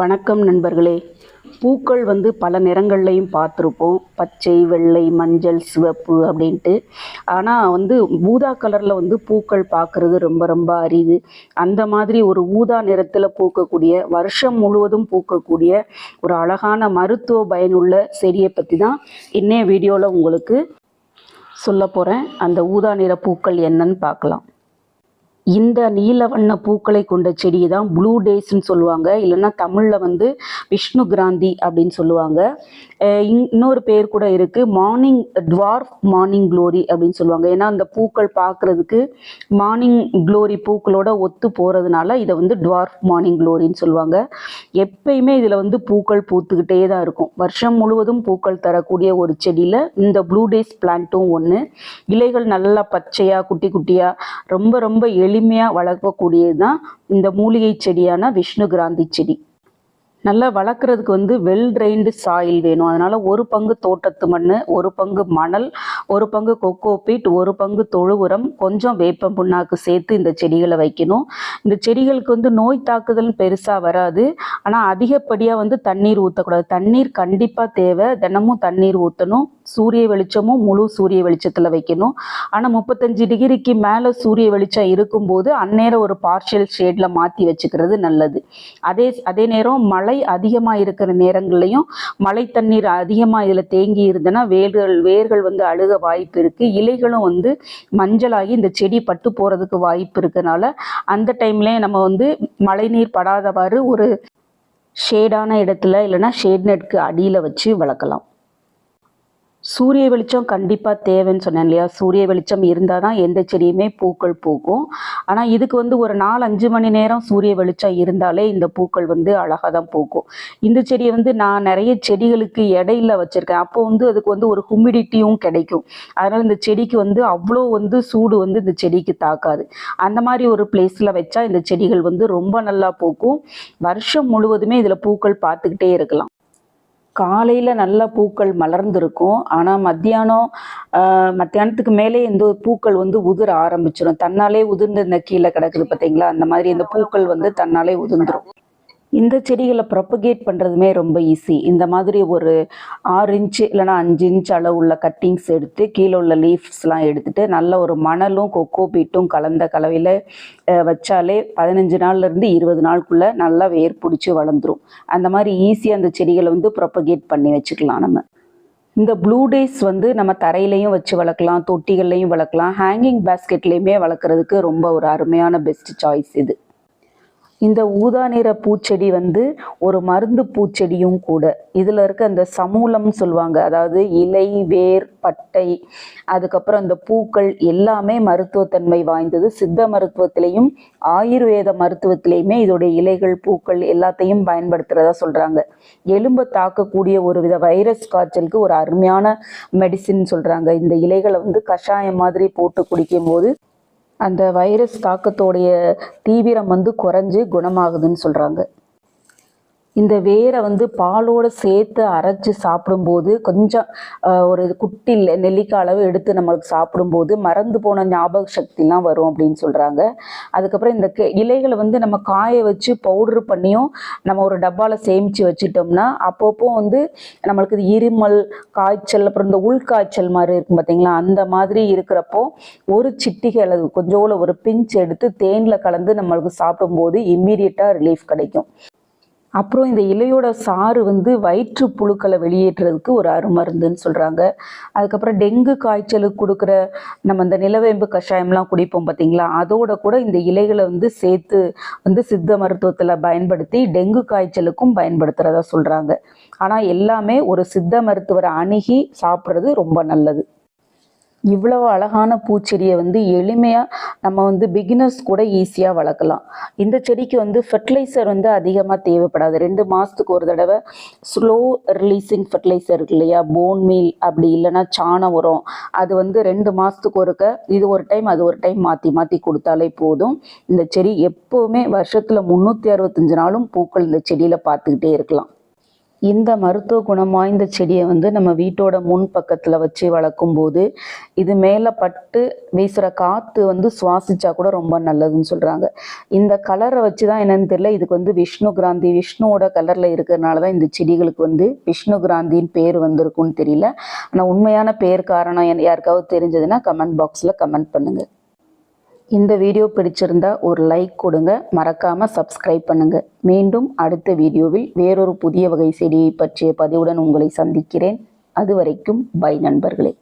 வணக்கம் நண்பர்களே. பூக்கள் வந்து பல நிறங்கள்லையும் பார்த்துருப்போம். பச்சை வெள்ளை மஞ்சள் சிவப்பு அப்படின்ட்டு. ஆனால் வந்து ஊதா கலரில் வந்து பூக்கள் பார்க்குறது ரொம்ப ரொம்ப அரிது. அந்த மாதிரி ஒரு ஊதா நிறத்தில் பூக்கக்கூடிய வருஷம் முழுவதும் பூக்கக்கூடிய ஒரு அழகான மருத்துவ பயனுள்ள செடியை பற்றி தான் இன்னைய வீடியோவில் உங்களுக்கு சொல்ல போகிறேன் அந்த ஊதா நிற பூக்கள் என்னன்னு பார்க்கலாம். இந்த நீல வண்ண பூக்களை கொண்ட செடியை தான் ப்ளூ டேஸ்ன்னு சொல்லுவாங்க. இல்லைன்னா தமிழில் வந்து விஷ்ணு கிராந்தி அப்படின்னு சொல்லுவாங்க. இன்னொரு பேர் கூட இருக்குது மார்னிங் டுவார்ஃப் மார்னிங் க்ளோரி அப்படின்னு சொல்லுவாங்க. ஏன்னா அந்த பூக்கள் பார்க்குறதுக்கு மார்னிங் க்ளோரி பூக்களோட ஒத்து போகிறதுனால இதை வந்து டுவார்ஃப் மார்னிங் க்ளோரின்னு சொல்லுவாங்க. எப்பயுமே இதில் வந்து பூக்கள் பூத்துக்கிட்டே தான் இருக்கும். வருஷம் முழுவதும் பூக்கள் தரக்கூடிய ஒரு செடியில் இந்த ப்ளூ டேஸ் பிளான்ட்டும் ஒன்று இலைகள் நல்லா பச்சையாக குட்டி குட்டியாக ரொம்ப ரொம்ப எளிமையாக வளர்க்கக்கூடியது தான் இந்த மூலிகை செடியான விஷ்ணு கிராந்தி செடி. நல்லா வளர்க்குறதுக்கு வந்து வெல் ட்ரைன்டு சாயில் வேணும். அதனால் ஒரு பங்கு தோட்டத்து மண் ஒரு பங்கு மணல் ஒரு பங்கு கொக்கோ பீட் ஒரு பங்கு தொழு உரம் கொஞ்சம் வேப்பம் புண்ணாக்கு சேர்த்து இந்த செடிகளை வைக்கணும். இந்த செடிகளுக்கு வந்து நோய் தாக்குதல் பெருசாக வராது. ஆனால் அதிகப்படியாக வந்து தண்ணீர் ஊற்றக்கூடாது தண்ணீர் கண்டிப்பாக தேவை. தினமும் தண்ணீர் ஊற்றணும் சூரிய வெளிச்சமும் முழு சூரிய வெளிச்சத்தில் வைக்கணும். ஆனால் முப்பத்தஞ்சு டிகிரிக்கு மேலே சூரிய வெளிச்சம் இருக்கும்போது அந்நேரம் ஒரு பார்ஷியல் ஷேடில் மாற்றி வச்சுக்கிறது நல்லது. அதே அதே நேரம் மழை அதிகமாக இருக்கிற நேரங்கள்லையும் மழை தண்ணீர் அதிகமாக இதில் தேங்கி இருந்ததுன்னா வேர்கள் வேர்கள் வந்து அழுக வாய்ப்பு இருக்குது இலைகளும் வந்து மஞ்சளாகி இந்த செடி பட்டு போகிறதுக்கு வாய்ப்பு இருக்கனால அந்த டைம்லேயே நம்ம வந்து மழைநீர் படாதவாறு ஒரு ஷேடான இடத்துல இல்லைன்னா ஷேட் நெட்க்கு அடியில் வச்சு வளர்க்கலாம். சூரிய வெளிச்சம் கண்டிப்பாக தேவைன்னு சொன்னேன் இல்லையா? சூரிய வெளிச்சம் இருந்தால் தான் எந்த செடியுமே பூக்கள் பூக்கும். ஆனால் இதுக்கு வந்து ஒரு நாலு அஞ்சு மணி நேரம் சூரிய வெளிச்சம் இருந்தாலே இந்த பூக்கள் வந்து அழகாக தான் பூக்கும். இந்த செடியை வந்து நான் நிறைய செடிகளுக்கு இடையில வச்சுருக்கேன். அப்போ வந்து அதுக்கு வந்து ஒரு ஹுமிடிட்டியும் கிடைக்கும். அதனால் இந்த செடிக்கு வந்து அவ்வளோ வந்து சூடு வந்து இந்த செடிக்கு தாக்காது. அந்த மாதிரி ஒரு பிளேஸில் வச்சா இந்த செடிகள் வந்து ரொம்ப நல்லா பூக்கும். வருஷம் முழுவதுமே இதில் பூக்கள் பார்த்துக்கிட்டே இருக்கலாம். காலையில் நல்ல பூக்கள் மலர்ந்திருக்கும். ஆனால் மத்தியானம் மத்தியானத்துக்கு மேலே இந்த பூக்கள் வந்து உதிர ஆரம்பிச்சிடும் தன்னாலே உதிர்ந்து இந்த கீழே கிடக்குது பார்த்தீங்களா அந்த மாதிரி இந்த பூக்கள் வந்து தன்னாலே உதிர்ந்துரும். இந்த செடிகளை ப்ரொப்பகேட் பண்ணுறதுமே ரொம்ப ஈஸி இந்த மாதிரி ஒரு ஆறு இன்ச்சு இல்லைன்னா அஞ்சு இன்ச் அளவு உள்ள கட்டிங்ஸ் எடுத்து கீழே உள்ள லீஃப்ஸ்லாம் எடுத்துகிட்டு நல்ல ஒரு மணலும் கொக்கோ பீட்டும் கலந்த கலவையில் வச்சாலே பதினஞ்சு நாள்லேருந்து இருபது நாளுக்குள்ளே நல்லா வேர் பிடிச்சி வளர்ந்துடும் அந்த மாதிரி ஈஸியாக அந்த செடிகளை வந்து ப்ரொப்பகேட் பண்ணி வச்சுக்கலாம் நம்ம. இந்த ப்ளூ டேஸ் வந்து நம்ம தரையிலையும் வச்சு வளர்க்கலாம் தொட்டிகள்லையும் வளர்க்கலாம். ஹேங்கிங் பேஸ்கெட்லேயுமே வளர்க்குறதுக்கு ரொம்ப ஒரு அருமையான பெஸ்ட் சாய்ஸ் இது. இந்த ஊதா நிற பூச்செடி வந்து ஒரு மருந்து பூச்செடியும் கூட. இதில் இருக்க அந்த சமூலம்னு சொல்லுவாங்க. அதாவது இலை வேர் பட்டை அதுக்கப்புறம் அந்த பூக்கள் எல்லாமே மருத்துவத்தன்மை வாய்ந்தது. சித்த மருத்துவத்திலையும் ஆயுர்வேத மருத்துவத்திலையுமே இதோடைய இலைகள் பூக்கள் எல்லாத்தையும் பயன்படுத்துகிறதா சொல்கிறாங்க எலும்பை தாக்கக்கூடிய ஒரு வித வைரஸ் காய்ச்சலுக்கு ஒரு அருமையான மெடிசின் சொல்கிறாங்க இந்த இலைகளை வந்து கஷாயம் மாதிரி போட்டு குடிக்கும்போது அந்த வைரஸ் தாக்கத்தோடைய தீவிரம் வந்து குறைஞ்சு குணமாகுதுன்னு சொல்கிறாங்க இந்த வேரை வந்து பாலோடு சேர்த்து அரைச்சி சாப்பிடும்போது கொஞ்சம் ஒரு குட்டி நெல்லிக்காய் அளவு எடுத்து நம்மளுக்கு சாப்பிடும்போது மறந்து போன ஞாபக சக்திலாம் வரும் அப்படின்னு சொல்கிறாங்க அதுக்கப்புறம் இந்த கெ- இலைகளை வந்து நம்ம காய வச்சு பவுடர் பண்ணியும் நம்ம ஒரு டப்பாவில் சேமித்து வச்சிட்டோம்னா அப்பப்போ வந்து நம்மளுக்கு இது இருமல் காய்ச்சல் அப்புறம் இந்த உள்காய்ச்சல் மாதிரி இருக்கும் பார்த்தீங்களா அந்த மாதிரி இருக்கிறப்போ ஒரு சிட்டிகை அளவு கொஞ்சோல ஒரு பிஞ்ச் எடுத்து தேனில் கலந்து நம்மளுக்கு சாப்பிடும்போது இம்மீடியட்டாக ரிலீஃப் கிடைக்கும். அப்புறம் இந்த இலையோட சாறு வந்து வயிற்று புழுக்களை வெளியேற்றுறதுக்கு ஒரு அருமருந்துன்னு சொல்கிறாங்க அதுக்கப்புறம் டெங்கு காய்ச்சலுக்கு கொடுக்குற நம்ம இந்த நிலவேம்பு கஷாயம்லாம் குடிப்போம் பார்த்தீங்களா அதோட கூட இந்த இலைகளை வந்து சேர்த்து வந்து சித்த மருத்துவத்தில் பயன்படுத்தி டெங்கு காய்ச்சலுக்கும் பயன்படுத்துகிறதா சொல்கிறாங்க ஆனால் எல்லாமே ஒரு சித்த மருத்துவரை அணுகி சாப்பிட்றது ரொம்ப நல்லது. இவ்வளவு அழகான பூச்செடியை வந்து எளிமையாக நம்ம வந்து பிகினர்ஸ் கூட ஈஸியாக வளர்க்கலாம். இந்த செடிக்கு வந்து ஃபெர்டிலைசர் வந்து அதிகமாக தேவைப்படாது. ரெண்டு மாதத்துக்கு ஒரு தடவை ஸ்லோ ரிலீஸிங் ஃபெர்டிலைசர் இருக்கு இல்லையா? போன் மீல் அப்படி இல்லைன்னா சாண உரம். அது வந்து ரெண்டு மாதத்துக்கு ஒருக்க இது ஒரு டைம் அது ஒரு டைம் மாற்றி மாற்றி கொடுத்தாலே போதும். இந்த செடி எப்போவுமே வருஷத்தில் முந்நூற்றி அறுபத்தஞ்சு நாளும் பூக்கள் இந்த செடியில் பார்த்துக்கிட்டே இருக்கலாம். இந்த மருத்துவ குணம் வாய்ந்த செடியை வந்து நம்ம வீட்டோட முன் பக்கத்தில் வச்சு வளர்க்கும் போது இது மேலே பட்டு வீசுகிற காற்று வந்து சுவாசிச்சா கூட ரொம்ப நல்லதுன்னு சொல்கிறாங்க இந்த கலரை வச்சு தான் என்னன்னு தெரியல. இதுக்கு வந்து விஷ்ணு கிராந்தி விஷ்ணுவோட கலரில் இருக்கிறதுனால தான் இந்த செடிகளுக்கு வந்து விஷ்ணு கிராந்தின்னு பேர் வந்திருக்குன்னு தெரியல. ஆனால் உண்மையான பேர் காரணம் என் யாருக்காவது தெரிஞ்சதுன்னா கமெண்ட் பாக்ஸில் கமெண்ட் பண்ணுங்கள் இந்த வீடியோ பிடிச்சிருந்தா ஒரு லைக் கொடுங்க. மறக்காமல் சப்ஸ்கிரைப் பண்ணுங்க. மீண்டும் அடுத்த வீடியோவில் வேறொரு புதிய வகை செடியை பற்றிய பதிவுடன் உங்களை சந்திக்கிறேன். அதுவரைக்கும் பை நண்பர்களே.